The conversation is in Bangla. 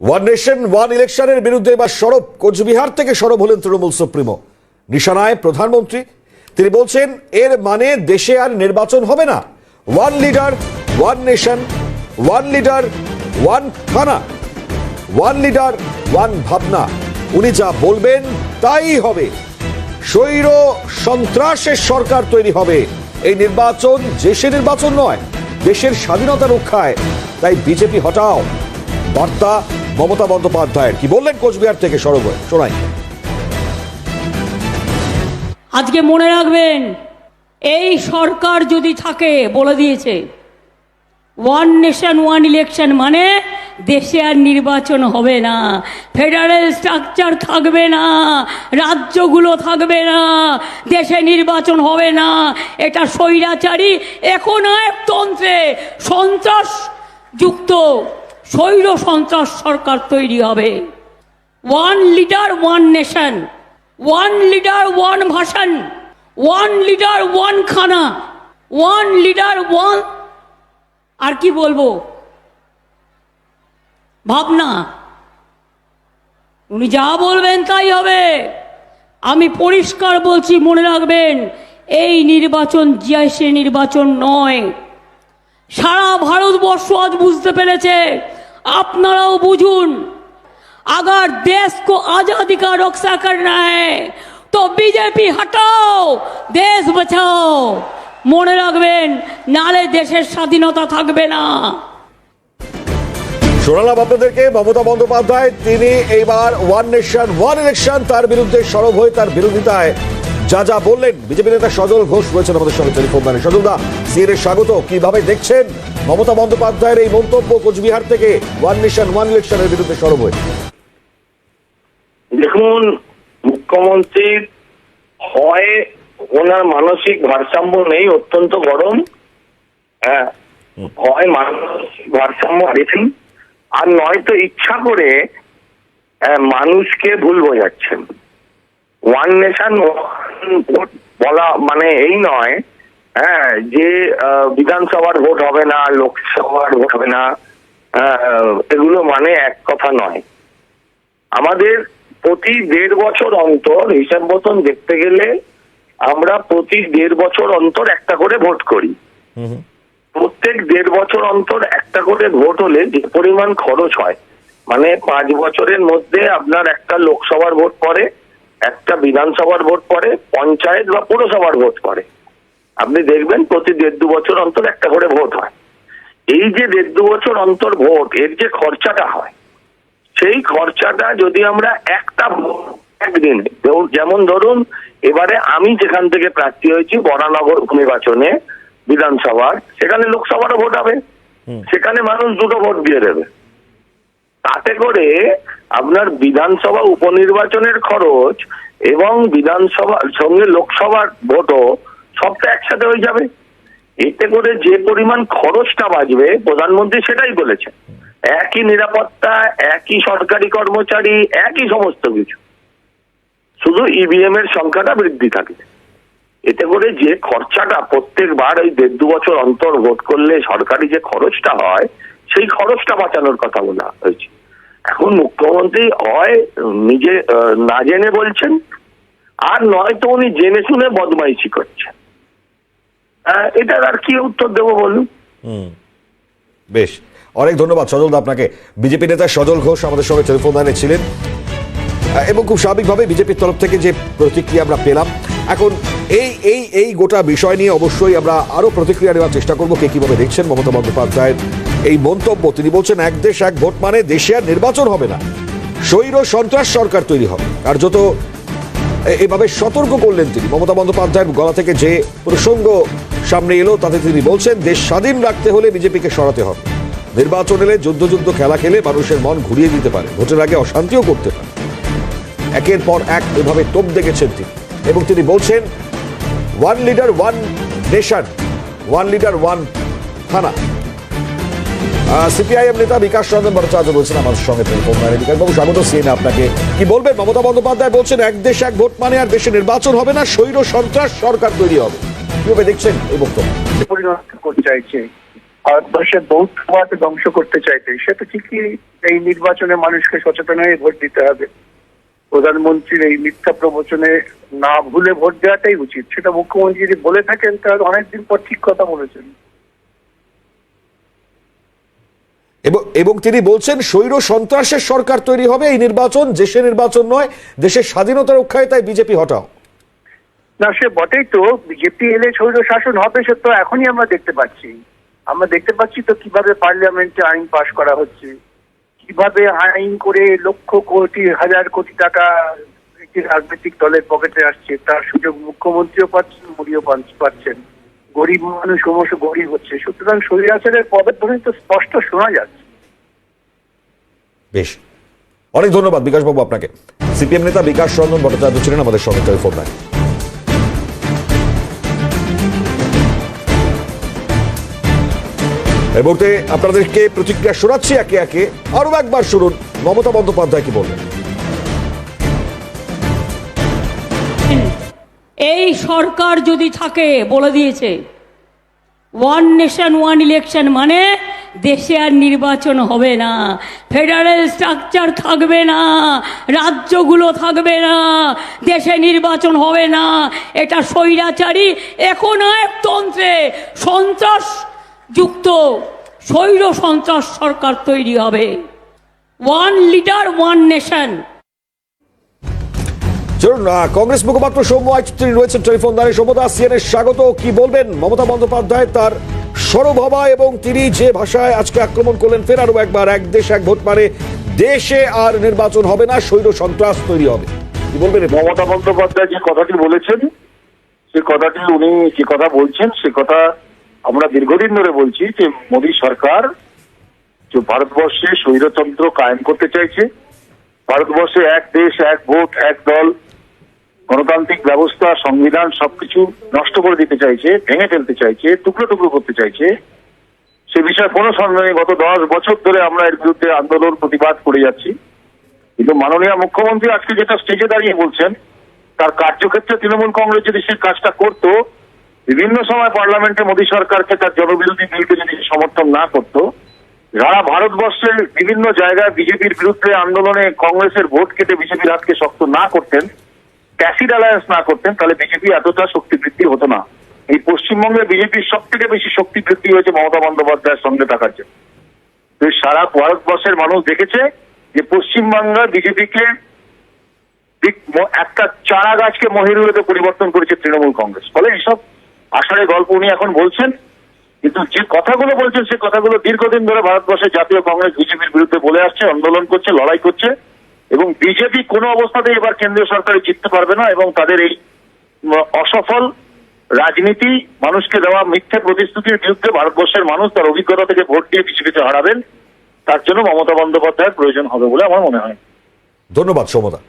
ওয়ান নেশন ওয়ান ইলেকশনের বিরুদ্ধে এবার সরব কোচবিহার থেকে সরব হলেন তৃণমূল সুপ্রিমো। নিশানায় প্রধানমন্ত্রী, তিনি বলছেন, এর মানে দেশে আর নির্বাচন হবে না। One leader one nation one leader one থানা ওয়ান লিডার ওয়ান ভাবনা উনি যা বলবেন, তাই হবে। স্বৈর সন্ত্রাসের সরকার তৈরি হবে। এই নির্বাচন দেশের নির্বাচন নয়, দেশের স্বাধীনতা রক্ষায়। তাই বিজেপি হটাও। বার্তা মমতা বন্দ্যোপাধ্যায়ের কি বললেন কোচবিহার থেকে সরব হয়ে? শোনাই। আজকে মনে রাখবেন, এই সরকার যদি থাকে বলে দিয়েছে ওয়ান নেশন ওয়ান ইলেকশন মানে দেশে আর নির্বাচন হবে না ফেডারেল স্ট্রাকচার থাকবে না, রাজ্যগুলো থাকবে না, দেশে নির্বাচন হবে না, এটা স্বৈরাচারী একনায়কতন্ত্রে সন্ত্রাস যুক্ত। স্বৈর সন্ত্রাস সরকার তৈরি হবে। One leader one nation one leader one ভাষণ। ওয়ান লিডার ওয়ান খানা। ওয়ান লিডার ওয়ান আর কি বলব? ভাবনা। উনি যা বলবেন তাই হবে। আমি পরিষ্কার বলছি, মনে রাখবেন, এই নির্বাচন জিয়াইসি নির্বাচন নয়। সারা ভারতবর্ষ আজ বুঝতে পেরেছে আপনারাও বুঝুন अगर देश को आजादी का रक्षा करना है तो बीजेपी हटाओ দেশ বাঁচাও মনে রাখবেন নালে দেশের স্বাধীনতা থাকবে না শোনালাম আপনাদেরকে মমতা বন্দ্যোপাধ্যায় তিনি এইবার ওয়ান নেশন ওয়ান ইলেকশন তার বিরুদ্ধে সরব হয়ে তার বিরোধিতায় যা যা বললেন বিজেপি নেতা সজল ঘোষ রয়েছেন আমাদের সঙ্গে টেলিফোন লাইনে সজল দা সিএর স্বাগত কিভাবে দেখছেন মমতা বন্দ্যোপাধ্যায়ের এই মন্তব্য কোচবিহার থেকে ওয়ান নেশন ওয়ান ইলেকশনের বিরুদ্ধে সরব হয়ে দেখুন মুখ্যমন্ত্রীর হয় ওনার মানসিক ভারসাম্য নেই অত্যন্ত গরম। হ্যাঁ হয় মানসিক ভারসাম্য হারিয়েছেন। আর নয়তো ইচ্ছা করে আহ, মানুষকে ভুল বোঝাচ্ছেন। ওয়ান নেশন বলা মানে এই নয় হ্যাঁ যে বিধানসভার ভোট হবে না লোকসভার ভোট হবে না এগুলো মানে এক কথা নয়। আমাদের প্রতি দেড় বছর অন্তর হিসাব মতন দেখতে গেলে আমরা প্রতি দেড় বছর অন্তর একটা করে ভোট করি। প্রত্যেক দেড় বছর অন্তর একটা করে ভোট হলে যে পরিমাণ খরচ হয় মানে পাঁচ বছরের মধ্যে আপনার একটা লোকসভার ভোট পড়ে একটা বিধানসভার ভোট পড়ে পঞ্চায়েত বা পুরসভার ভোট পড়ে। আপনি দেখবেন প্রতি দেড় দু বছর অন্তর একটা করে ভোট হয়। এই যে দেড় দু বছর অন্তর ভোট এর যে খরচাটা হয় সেই খরচাটা যদি আমরা একটা ভোট একদিনে যেমন- যেমন ধরুন এবারে আমি যেখান থেকে প্রার্থী হয়েছি বরানগর উপনির্বাচনে বিধানসভার সেখানে লোকসভারও ভোট হবে। সেখানে মানুষ দুটো ভোট দিয়ে দেবে। তাতে করে আপনার বিধানসভা উপনির্বাচনের খরচ এবং বিধানসভার সঙ্গে লোকসভার ভোটও সবটা একসাথে হয়ে যাবে। এতে করে যে পরিমাণ খরচটা বাঁচবে, প্রধানমন্ত্রী সেটাই বলেছেন। একই নিরাপত্তা, একই সরকারি কর্মচারী, একই সমস্ত কিছু। শুধু ইভিএম এর সংখ্যাটা বৃদ্ধি থাকবে। এতে করে যে খরচাটা প্রত্যেকবার ওই দেড় দু বছর অন্তর ভোট করলে সরকারি যে খরচটা হয়, সেই খরচটা বাঁচানোর কথা বলা হয়েছে। এখন মুখ্যমন্ত্রী হয়, নিজে না জেনে বলছেন, আর নয়তো উনি জেনে শুনে বদমাইশি করছেন। এটার আর কি উত্তর দেবো বলুন? বেশ। অনেক ধন্যবাদ সজল আপনাকে। বিজেপি নেতা সজল ঘোষ আমাদের সঙ্গে টেলিফোন লাইনে ছিলেন। এবং খুব স্বাভাবিকভাবে বিজেপির তরফ থেকে যে প্রতিক্রিয়া আমরা পেলাম, এখন এই এই এই গোটা বিষয় নিয়ে অবশ্যই আমরা আরও প্রতিক্রিয়া নেওয়ার চেষ্টা করব। কে কীভাবে দেখছেন মমতা বন্দ্যোপাধ্যায়ের এই মন্তব্য? তিনি বলছেন, এক দেশ, এক ভোট মানে দেশে আর নির্বাচন হবে না। স্বৈর সন্ত্রাস সরকার তৈরি হবে। কার্যত এ- এভাবে সতর্ক করলেন তিনি। মমতা বন্দ্যোপাধ্যায়ের গলা থেকে যে প্রসঙ্গ সামনে এলো, তাতে তিনি বলছেন, দেশ স্বাধীন রাখতে হলে বিজেপিকে সরাতে হবে। নির্বাচন এলে যুদ্ধ যুদ্ধ খেলা খেলে মানুষের মন ঘুরিয়ে দিতে পারে, ভোটের আগে অশান্তিও করতে পারে। একের পর এক এভাবে তোপ দেখেছেন তিনি। এবং তিনি বলছেন, one leader, one nation, one leader, one থানা। সিপিআইএম নেতা বিকাশ রঞ্জন ভট্টাচার্য বলছেন, আমার সঙ্গে টেলিফোন লাইনে বিকাশ বাবু, স্বাগত সিএনএ আপনাকে। কি বলবেন? মমতা বন্দ্যোপাধ্যায় বলছেন, এক দেশ এক ভোট মানে আর দেশে নির্বাচন হবে না, স্বৈর সন্ত্রাস সরকার তৈরি হবে। কীভাবে দেখছেন এই বক্তব্য? করতে চাইছে, ভারতবর্ষের বৌদ্ধবাদ ধ্বংস করতে চাইতে সে তো ঠিকই এই নির্বাচনে মানুষকে সচেতন হয়ে ভোট দিতে হবে। প্রধানমন্ত্রীর এই মিথ্যা প্রবচনে না ভুলে ভোট দেওয়াটাই উচিত, সেটা মুখ্যমন্ত্রী যদি বলে থাকেন, তাহলে অনেকদিন পর ঠিক কথা বলেছেন। এবং তিনি বলছেন, স্বৈর সন্ত্রাসের সরকার তৈরি হবে, এই নির্বাচন দেশের নির্বাচন নয়, দেশের স্বাধীনতা রক্ষায় তাই বিজেপি হটাও। না, সে বটেই তো, বিজেপি এলে স্বৈর শাসন হবে, সে তো এখনই আমরা দেখতে পাচ্ছি। আমরা দেখতে পাচ্ছি তো কীভাবে পার্লামেন্টে আইন পাশ করা হচ্ছে, কীভাবে আইন করে লক্ষ কোটি, হাজার কোটি টাকা একটি রাজনৈতিক দলের পকেটে আসছে, তার সুযোগ মুখ্যমন্ত্রীও পাচ্ছেন পান- পাচ্ছেন। গরিব মানুষ ক্রমশ গরিব হচ্ছে। সুতরাং স্বৈরাচারের পদধ্বনি তো স্পষ্ট শোনা যাচ্ছে। বেশ। অনেক ধন্যবাদ বিকাশ বিকাশবাবু আপনাকে। সিপিএম নেতা বিকাশ রঞ্জন ভট্টাচার্য ছিলেন আমাদের সঙ্গে টেলিফোন লাইন। এই মুহূর্তে আপনাদেরকে প্রতিক্রিয়া শোনাচ্ছি একে একে। আরও একবার শুনুন মমতা বন্দ্যোপাধ্যায় কি বললেন। এই সরকার যদি থাকে, বলে দিয়েছে ওয়ান নেশন ওয়ান ইলেকশন মানে দেশে আর নির্বাচন হবে না ফেডারেল স্ট্রাকচার থাকবে না, রাজ্যগুলো থাকবে না, দেশে নির্বাচন হবে না, এটা স্বৈরাচারী একনায়কতন্ত্রে সন্ত্রাস যুক্ত, স্বৈর সন্ত্রাস সরকার তৈরি হবে। ওয়ান লিডার ওয়ান নেশন চলুন কংগ্রেস মুখপাত্র সৌম্য আজ তিনি রয়েছেন টেলিফোন দাঁড়িয়ে সৌম্যদা সিএনের স্বাগত। কি বলবেন? মমতা বন্দ্যোপাধ্যায় তার সরভাবা এবং তিনি যে ভাষায় আজকে আক্রমণ করলেন, ফের আরও একবার এক দেশ, এক ভোট মানে দেশে আর নির্বাচন হবে না, স্বৈর সন্ত্রাস তৈরি হবে। কি বলবেন মমতা বন্দ্যোপাধ্যায় যে কথাটি বলেছেন, সে কথাটি উনি যে কথা বলছেন, সে কথা আমরা দীর্ঘদিন ধরে বলছি যে মোদী সরকার যে ভারতবর্ষে স্বৈরতন্ত্র কায়েম করতে চাইছে, ভারতবর্ষে এক দেশ, এক ভোট, এক দল গণতান্ত্রিক ব্যবস্থা, সংবিধান সবকিছু নষ্ট করে দিতে চাইছে, ভেঙে ফেলতে চাইছে, টুকরো টুকরো করতে চাইছে, সে বিষয়ে কোনো সন্দেহ গত দশ বছর ধরে আমরা এর বিরুদ্ধে আন্দোলন, প্রতিবাদ করে যাচ্ছি। কিন্তু মাননীয় মুখ্যমন্ত্রী আজকে যেটা স্টেজে দাঁড়িয়ে বলছেন, তার কার্যক্ষেত্রে তৃণমূল কংগ্রেস যদি সেই কাজটা করত, বিভিন্ন সময় পার্লামেন্টে মোদী সরকারকে তার জনবিরোধী বিলকে যদি সমর্থন না করত যারা ভারতবর্ষের বিভিন্ন জায়গায় বিজেপির বিরুদ্ধে আন্দোলনে কংগ্রেসের ভোট কেটে বিজেপির হাতকে শক্ত না করতেন ক্যাসিড অ্যালায়েন্স না করতেন, তাহলে বিজেপি এতটা শক্তি বৃদ্ধি হতো না। এই পশ্চিমবঙ্গে বিজেপির সব থেকে বেশি শক্তি বৃদ্ধি হয়েছে মমতা বন্দ্যোপাধ্যায়ের সঙ্গে থাকার জন্য। সারা ভারতবর্ষের মানুষ দেখেছে যে পশ্চিমবাংলা বিজেপিকে একটা চারা গাছকে মহিরুলেতে পরিবর্তন করেছে তৃণমূল কংগ্রেস। ফলে এইসব আষাঢ়ে গল্প উনি এখন বলছেন, কিন্তু যে কথাগুলো বলছেন, সে কথাগুলো দীর্ঘদিন ধরে ভারতবর্ষের জাতীয় কংগ্রেস বিজেপির বিরুদ্ধে বলে আসছে, আন্দোলন করছে, লড়াই করছে। এবং বিজেপি কোনো অবস্থাতে এবার কেন্দ্রীয় সরকারে জিততে পারবে না এবং তাদের এই অসফল রাজনীতি, মানুষকে দেওয়া মিথ্যে প্রতিশ্রুতির বিরুদ্ধে ভারতবর্ষের মানুষ তার অভিজ্ঞতা থেকে ভোট দিয়ে বিজেপিতে হারাবেন, তার জন্য মমতা বন্দ্যোপাধ্যায়ের প্রয়োজন হবে বলে আমার মনে হয়। ধন্যবাদ, সৌম্যদা।